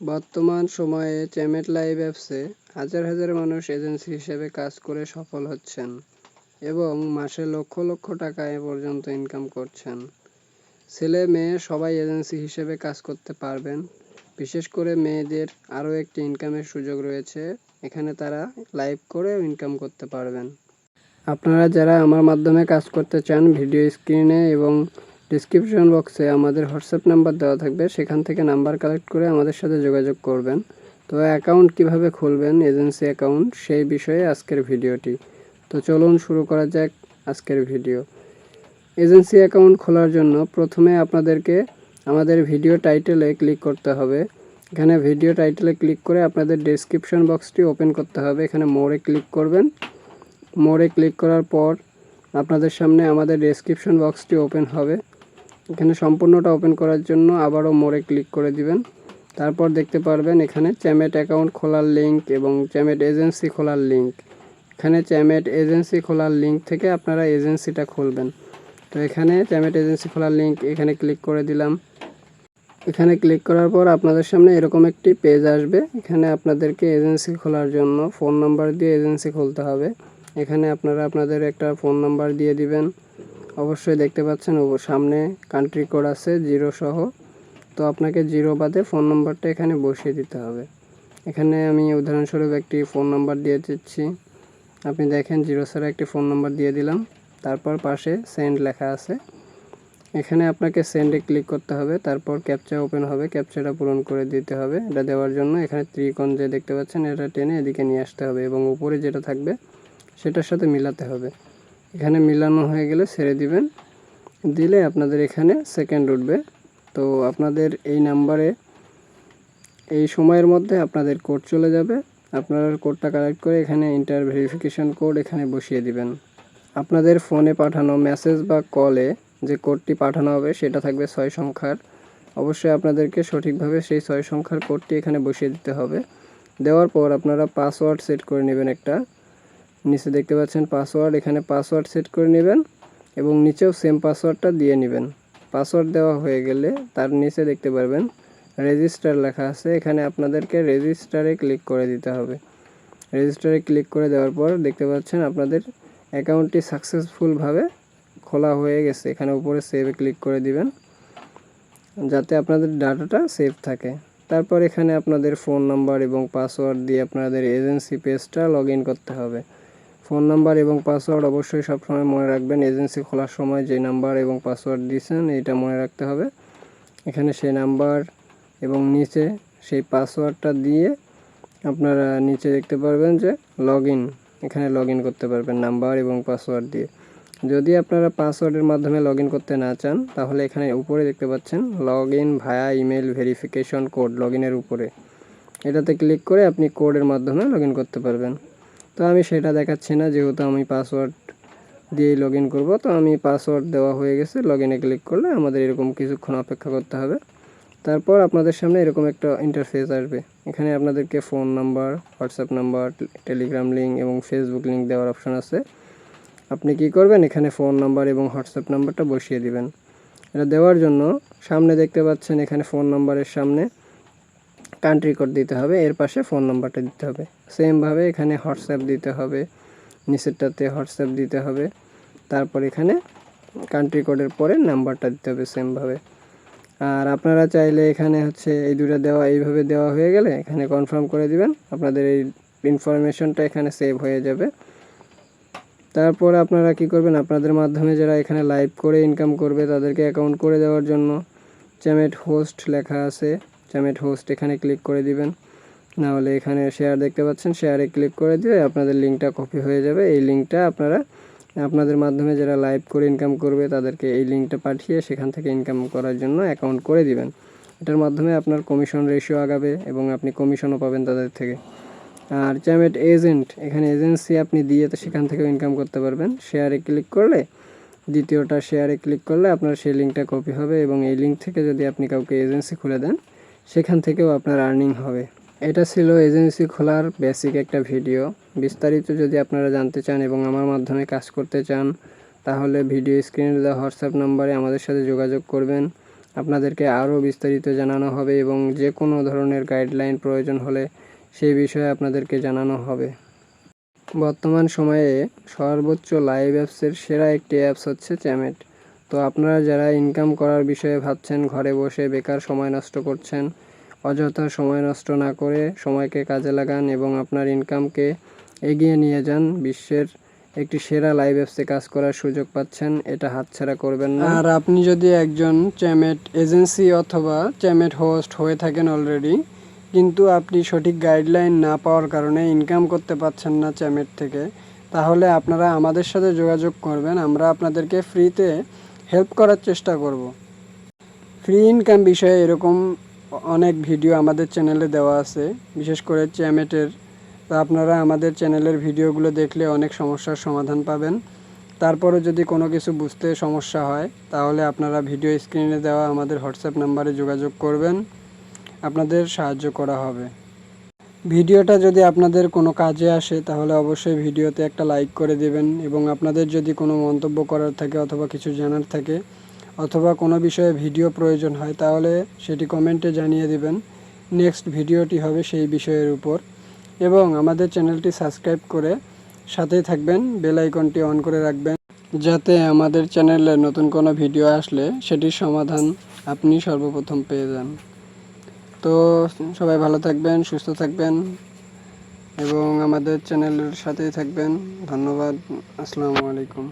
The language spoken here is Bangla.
বর্তমান সময়ে চ্যামেট লাইভ অ্যাপসে হাজার হাজার মানুষ এজেন্সি হিসেবে কাজ করে সফল হচ্ছেন এবং মাসে লক্ষ লক্ষ টাকা এ পর্যন্ত ইনকাম করছেন। ছেলে মেয়ে সবাই এজেন্সি হিসেবে কাজ করতে পারবেন। বিশেষ করে মেয়েদের আরও একটি ইনকামের সুযোগ রয়েছে। এখানে তারা লাইভ করেও ইনকাম করতে পারবেন। আপনারা যারা আমার মাধ্যমে কাজ করতে চান, ভিডিও স্ক্রিনে এবং ডিসক্রিপশন বক্সে আমাদের হোয়াটসঅ্যাপ নাম্বার দেওয়া থাকবে। সেখান থেকে নাম্বার কালেক্ট করে আমাদের সাথে যোগাযোগ করবেন। তো অ্যাকাউন্ট কীভাবে খুলবেন, এজেন্সি অ্যাকাউন্ট, সেই বিষয়ে আজকের ভিডিওটি। তো চলুন শুরু করা যাক আজকের ভিডিও। এজেন্সি অ্যাকাউন্ট খোলার জন্য প্রথমে আপনাদেরকে আমাদের ভিডিও টাইটেলে ক্লিক করতে হবে। এখানে ভিডিও টাইটেলে ক্লিক করে আপনাদের ডেসক্রিপশন বক্সটি ওপেন করতে হবে। এখানে মোড়ে ক্লিক করবেন। মোড়ে ক্লিক করার পর আপনাদের সামনে আমাদের ডেসক্রিপশন বক্সটি ওপেন হবে। এখানে সম্পূর্ণটা ওপেন করার জন্য আবারও মোড়ে ক্লিক করে দিবেন। তারপর দেখতে পারবেন এখানে চ্যামেট অ্যাকাউন্ট খোলার লিঙ্ক এবং চ্যামেট এজেন্সি খোলার লিঙ্ক এখানে চ্যামেট এজেন্সি খোলার লিঙ্ক থেকে আপনারা এজেন্সিটা খুলবেন। তো এখানে চ্যামেট এজেন্সি খোলার লিঙ্ক এখানে ক্লিক করে দিলাম। এখানে ক্লিক করার পর আপনাদের সামনে এরকম একটি পেজ আসবে। এখানে আপনাদেরকে এজেন্সি খোলার জন্য ফোন নাম্বার দিয়ে এজেন্সি খুলতে হবে। এখানে আপনারা আপনাদের একটা ফোন নাম্বার দিয়ে দিবেন। অবশ্যই দেখতে পাচ্ছেন ও সামনে কান্ট্রি কোড আছে জিরো সহ। তো আপনাকে জিরো বাদে ফোন নম্বরটা এখানে বসিয়ে দিতে হবে। এখানে আমি উদাহরণস্বরূপ একটি ফোন নাম্বার দিয়ে দিচ্ছি। আপনি দেখেন জিরো ছাড়া একটি ফোন নাম্বার দিয়ে দিলাম। তারপর পাশে সেন্ড লেখা আছে। এখানে আপনাকে সেন্ডে ক্লিক করতে হবে। তারপর ক্যাপচা ওপেন হবে। ক্যাপচাটা পূরণ করে দিতে হবে। এটা দেওয়ার জন্য এখানে ত্রিকোণ যে দেখতে পাচ্ছেন, এটা টেনে এদিকে নিয়ে আসতে হবে এবং উপরে যেটা থাকবে, সেটার সাথে মিলাতে হবে। এখানে মিলানো হয়ে গেলে ছেড়ে দিবেন। দিলে আপনাদের এখানে সেকেন্ড উঠবে। তো আপনাদের এই নাম্বারে এই সময়ের মধ্যে আপনাদের কোড চলে যাবে। আপনারা কোডটা কালেক্ট করে এখানে ইন্টার ভেরিফিকেশন কোড এখানে বসিয়ে দিবেন। আপনাদের ফোনে পাঠানো মেসেজ বা কলে যে কোডটি পাঠানো হবে, সেটা থাকবে ছয় সংখ্যার। অবশ্যই আপনাদেরকে সঠিকভাবে সেই ছয় সংখ্যার কোডটি এখানে বসিয়ে দিতে হবে। দেওয়ার পর আপনারা পাসওয়ার্ড সেট করে নেবেন একটা। নিচে দেখতে পাচ্ছেন পাসওয়ার্ড এখানে পাসওয়ার্ড সেট করে নেবেন এবং নিচেও সেম পাসওয়ার্ডটা দিয়ে নেবেন। পাসওয়ার্ড দেওয়া হয়ে গেলে তার নিচে দেখতে পারবেন রেজিস্টার লেখা আছে। এখানে আপনাদেরকে রেজিস্টারে ক্লিক করে দিতে হবে। রেজিস্টারে ক্লিক করে দেওয়ার পর দেখতে পাচ্ছেন আপনাদের অ্যাকাউন্টটি সাকসেসফুলভাবে খোলা হয়ে গেছে। এখানে উপরে সেভে ক্লিক করে দিবেন যাতে আপনাদের ডাটাটা সেভ থাকে। তারপর এখানে আপনাদের ফোন নাম্বার এবং পাসওয়ার্ড দিয়ে আপনাদের এজেন্সি পেজটা লগ করতে হবে। ফোন নাম্বার এবং পাসওয়ার্ড অবশ্যই সবসময় মনে রাখবেন। এজেন্সি খোলার সময় যে নাম্বার এবং পাসওয়ার্ড দিয়েছেন, এটা মনে রাখতে হবে। এখানে সেই নাম্বার এবং নিচে সেই পাসওয়ার্ডটা দিয়ে আপনারা নিচে দেখতে পারবেন যে লগ এখানে লগ করতে পারবেন নাম্বার এবং পাসওয়ার্ড দিয়ে। যদি আপনারা পাসওয়ার্ডের মাধ্যমে লগ করতে না চান, তাহলে এখানে উপরে দেখতে পাচ্ছেন log in via email verification code log উপরে। এটাতে ক্লিক করে আপনি কোডের মাধ্যমে লগ করতে পারবেন। তো আমি সেটা দেখাচ্ছি না, যেহেতু আমি পাসওয়ার্ড দিয়েই লগ ইন করব। তো আমি পাসওয়ার্ড দেওয়া হয়ে গেছে লগ ইনে ক্লিক করলে আমাদের এরকম কিছুক্ষণ অপেক্ষা করতে হবে। তারপর আপনাদের সামনে এরকম একটা ইন্টারফেস আসবে। এখানে আপনাদেরকে phone number WhatsApp number Telegram link এবং ফেসবুক লিঙ্ক দেওয়ার অপশান আছে। আপনি কি করবেন? এখানে ফোন নাম্বার এবং হোয়াটসঅ্যাপ নাম্বারটা বসিয়ে দিবেন। এটা দেওয়ার জন্য সামনে দেখতে পাচ্ছেন এখানে ফোন নাম্বারের সামনে। কান্ট্রি কোড দিতে হবে, এর পাশে ফোন নাম্বারটা দিতে হবে। সেমভাবে এখানে হোয়াটসঅ্যাপ দিতে হবে নিচেরটাতে হোয়াটসঅ্যাপ দিতে হবে, তারপর এখানে কান্ট্রি কোডের পরে নাম্বারটা দিতে হবে সেমভাবে আর আপনারা চাইলে এখানে হচ্ছে এই দুটো দেওয়া এইভাবে দেওয়া হয়ে গেলে এখানে কনফার্ম করে দিবেন, আপনাদের এই ইনফরমেশনটা এখানে সেভ হয়ে যাবে। তারপর আপনারা কি করবেন, আপনাদের মাধ্যমে যারা এখানে লাইভ করে ইনকাম করবে তাদেরকে অ্যাকাউন্ট করে দেওয়ার জন্য। চ্যামেট হোস্ট লেখা আছে। চ্যামেট হোস্ট এখানে ক্লিক করে দিবেন। নাহলে এখানে শেয়ার দেখতে পাচ্ছেন শেয়ারে ক্লিক করে দিয়ে আপনাদের লিঙ্কটা কপি হয়ে যাবে। এই লিঙ্কটা আপনারা, আপনাদের মাধ্যমে যারা লাইভ করে ইনকাম করবে, তাদেরকে এই লিঙ্কটা পাঠিয়ে সেখান থেকে ইনকাম করার জন্য অ্যাকাউন্ট করে দিবেন। এটার মাধ্যমে আপনার কমিশন রেশিও আগাবে এবং আপনি কমিশনও পাবেন তাদের থেকে। আর চ্যামেট এজেন্ট এখানে এজেন্সি আপনি দিয়ে তো সেখান থেকেও ইনকাম করতে পারবেন। শেয়ারে ক্লিক করলে, দ্বিতীয়টা শেয়ারে ক্লিক করলে আপনার সেই লিঙ্কটা কপি হবে এবং এই লিঙ্ক থেকে যদি আপনি কাউকে এজেন্সি খুলে দেন সেখান থেকেও আপনার আর্নিং হবে। এটা ছিল এজেন্সি খোলার বেসিক একটা ভিডিও বিস্তারিত যদি আপনারা জানতে চান এবং আমার মাধ্যমে কাজ করতে চান, তাহলে ভিডিও স্ক্রিনে দেওয়া হোয়াটসঅ্যাপ নাম্বারে আমাদের সাথে যোগাযোগ করবেন। আপনাদেরকে আরও বিস্তারিত জানানো হবে এবং যে কোনো ধরনের গাইডলাইন প্রয়োজন হলে সেই বিষয়ে আপনাদেরকে জানানো হবে। বর্তমান সময়ে সর্বোচ্চ লাইভ অ্যাপসের সেরা একটি অ্যাপস হচ্ছে চ্যামেট তো আপনারা যারা ইনকাম করার বিষয়ে ভাবছেন, ঘরে বসে বেকার সময় নষ্ট করছেন, অযথা সময় নষ্ট না করে সময়কে কাজে লাগান এবং আপনার ইনকামকে এগিয়ে নিয়ে যান, বিশ্বের একটি সেরা লাইভ অ্যাপসে কাজ করার সুযোগ পাচ্ছেন, এটা হাতছাড়া করবেন না। আর আপনি যদি একজন চ্যামেট এজেন্সি অথবা চ্যামেট হোস্ট হয়ে থাকেন অলরেডি কিন্তু আপনি সঠিক গাইডলাইন না পাওয়ার কারণে ইনকাম করতে পারছেন না চ্যামেট থেকে, তাহলে আপনারা আমাদের সাথে যোগাযোগ করবেন, আমরা আপনাদেরকে ফ্রিতে হেল্প করার চেষ্টা করব। ফ্রি ইনকাম বিষয়ে এরকম অনেক ভিডিও আমাদের চ্যানেলে দেওয়া আছে। বিশেষ করে চ্যামেটের তো আপনারা আমাদের চ্যানেলের ভিডিওগুলো দেখলে অনেক সমস্যার সমাধান পাবেন। তারপরে যদি কোনো কিছু বুঝতে সমস্যা হয়, তাহলে আপনারা ভিডিও স্ক্রিনে দেওয়া আমাদের হোয়াটসঅ্যাপ নাম্বারে যোগাযোগ করবেন। আপনাদের সাহায্য করা হবে। ভিডিওটা যদি আপনাদের কোনো কাজে আসে, তাহলে অবশ্যই ভিডিওতে একটা লাইক করে দেবেন এবং আপনাদের যদি কোনো মন্তব্য করার থাকে অথবা কিছু জানার থাকে অথবা কোনো বিষয়ে ভিডিও প্রয়োজন হয়, তাহলে সেটি কমেন্টে জানিয়ে দেবেন। নেক্সট ভিডিওটি হবে সেই বিষয়ের উপর। এবং আমাদের চ্যানেলটি সাবস্ক্রাইব করে সাথেই থাকবেন, বেল আইকনটি অন করে রাখবেন, যাতে আমাদের চ্যানেলে নতুন কোনো ভিডিও আসলে সেটির সমাধান আপনি সর্বপ্রথম পেয়ে যান। তো সবাই ভালো থাকবেন সুস্থ থাকবেন এবং আমাদের চ্যানেলের সাথেই থাকবেন। ধন্যবাদ আসসালামু আলাইকুম।